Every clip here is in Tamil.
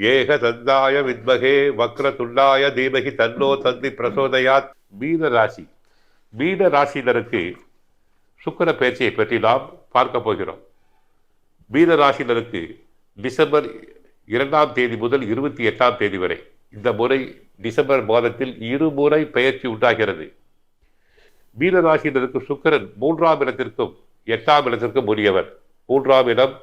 ஏக தந்தாய வித்மகே வக்ர துண்டாய தீமகி தன்னோ தந்தி பிரசோதயாத். மீன ராசி. மீன ராசினருக்கு சுக்கர பயிற்சியை பற்றி நாம் பார்க்க போகிறோம். மீன ராசினருக்கு டிசம்பர் இரண்டாம் தேதி முதல் இருபத்தி எட்டாம் தேதி வரை இந்த முறை டிசம்பர் மாதத்தில் இருமுறை பெயர்ச்சி உண்டாகிறது. மீன சுக்கரன் மூன்றாம் இடத்திற்கும் எட்டாம் இடத்திற்கும் உரியவர். மூன்றாம் இடம்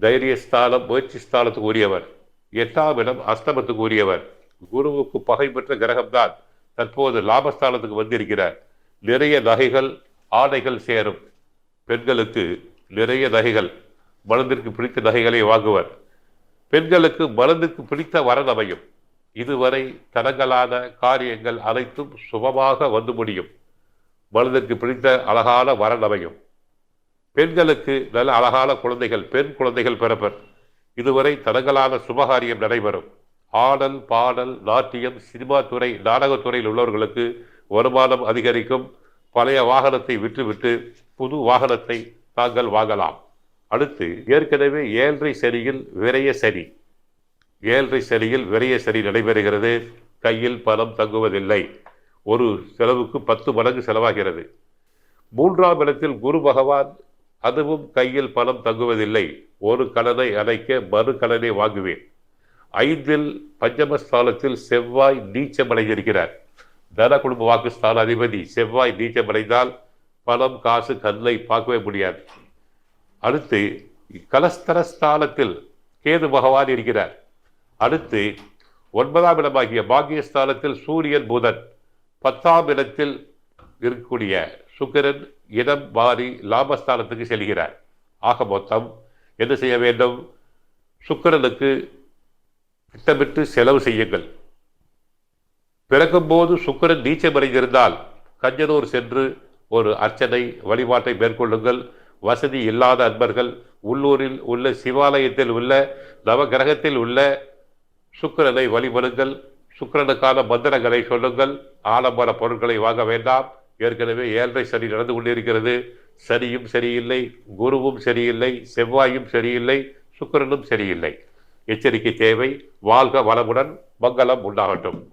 தைரியஸ்தானம் முயற்சி ஸ்தானத்துக்கு உரியவர். எட்டாம் இடம் அஸ்தமத்துக்கு உரியவர் குருவுக்கு பகை பெற்ற கிரகம்தான் தற்போது லாபஸ்தானத்துக்கு வந்திருக்கிறார் நிறைய நகைகள் ஆடைகள் சேரும். பெண்களுக்கு நிறைய நகைகள் மனதிற்கு பிடித்த நகைகளை வாங்குவர். பெண்களுக்கு மருந்துக்கு பிடித்த வரன் அமையும். இதுவரை தடங்கலான காரியங்கள் அனைத்தும் சுபமாக வந்து முடியும். மனதிற்கு பிடித்த அழகான வரன் அமையும். பெண்களுக்கு நல்ல அழகான குழந்தைகள் பெண் குழந்தைகள் பிறப்பர். இதுவரை தடங்கலான சுபகாரியம் நடைபெறும். ஆடல் பாடல் நாட்டியம் சினிமா துறை நாடகத்துறையில் உள்ளவர்களுக்கு வருமானம் அதிகரிக்கும். பழைய வாகனத்தை விற்றுவிட்டு புது வாகனத்தை தாங்கள் வாங்கலாம். அடுத்து ஏற்கனவே ஏழரை சனியில் விரைய சனி. ஏழரை சனியில் விரைய சனி நடைபெறுகிறது. கையில் பணம் தங்குவதில்லை. ஒரு செலவுக்கு பத்து மடங்கு செலவாகிறது. மூன்றாம் இடத்தில் குரு பகவான் அதுவும் கையில் பணம் தங்குவதில்லை. ஒரு கடனை அடைக்க மறு கடனை வாங்குவேன். ஐந்தில் பஞ்சமஸ்தானத்தில் செவ்வாய் நீச்சமடைந்திருக்கிறார் தன குடும்ப வாக்குஸ்தான அதிபதி செவ்வாய் நீச்சமடைந்தால் பணம் காசு கண்ணை பார்க்கவே முடியாது. அடுத்து கலஸ்தரஸ்தானத்தில் கேது பகவான் இருக்கிறார். அடுத்து ஒன்பதாம் இடமாகிய பாக்கியஸ்தானத்தில் சூரியன் புதன். பத்தாம் இடத்தில் இருக்கக்கூடிய சுக்கரன் இடம் மாறி லாபஸ்தானத்துக்கு செல்கிறார். ஆக மொத்தம் என்ன செய்ய வேண்டும்? சுக்கிரனுக்கு திட்டமிட்டு செலவு செய்யுங்கள். பிறக்கும்போது சுக்கிரன் நீச்சமடைந்திருந்தால் கஞ்சனூர் சென்று ஒரு அர்ச்சனை வழிபாட்டை மேற்கொள்ளுங்கள். வசதி இல்லாத அன்பர்கள் உள்ளூரில் உள்ள சிவாலயத்தில் உள்ள நவகிரகத்தில் உள்ள சுக்கிரனை வழிபடுங்கள். சுக்கிரனுக்கான மந்திரங்களை சொல்லுங்கள். ஆலம்பர பொருட்களை வாங்க வேண்டாம். ஏற்கனவே ஏழரை சனி நடந்து கொண்டிருக்கிறது. சனியும் சரியில்லை குருவும் சரியில்லை செவ்வாயும் சரியில்லை சுக்கிரனும் சரியில்லை. எச்சரிக்கை தேவை வாழ்க வளமுடன் மங்களம் உண்டாகட்டும்.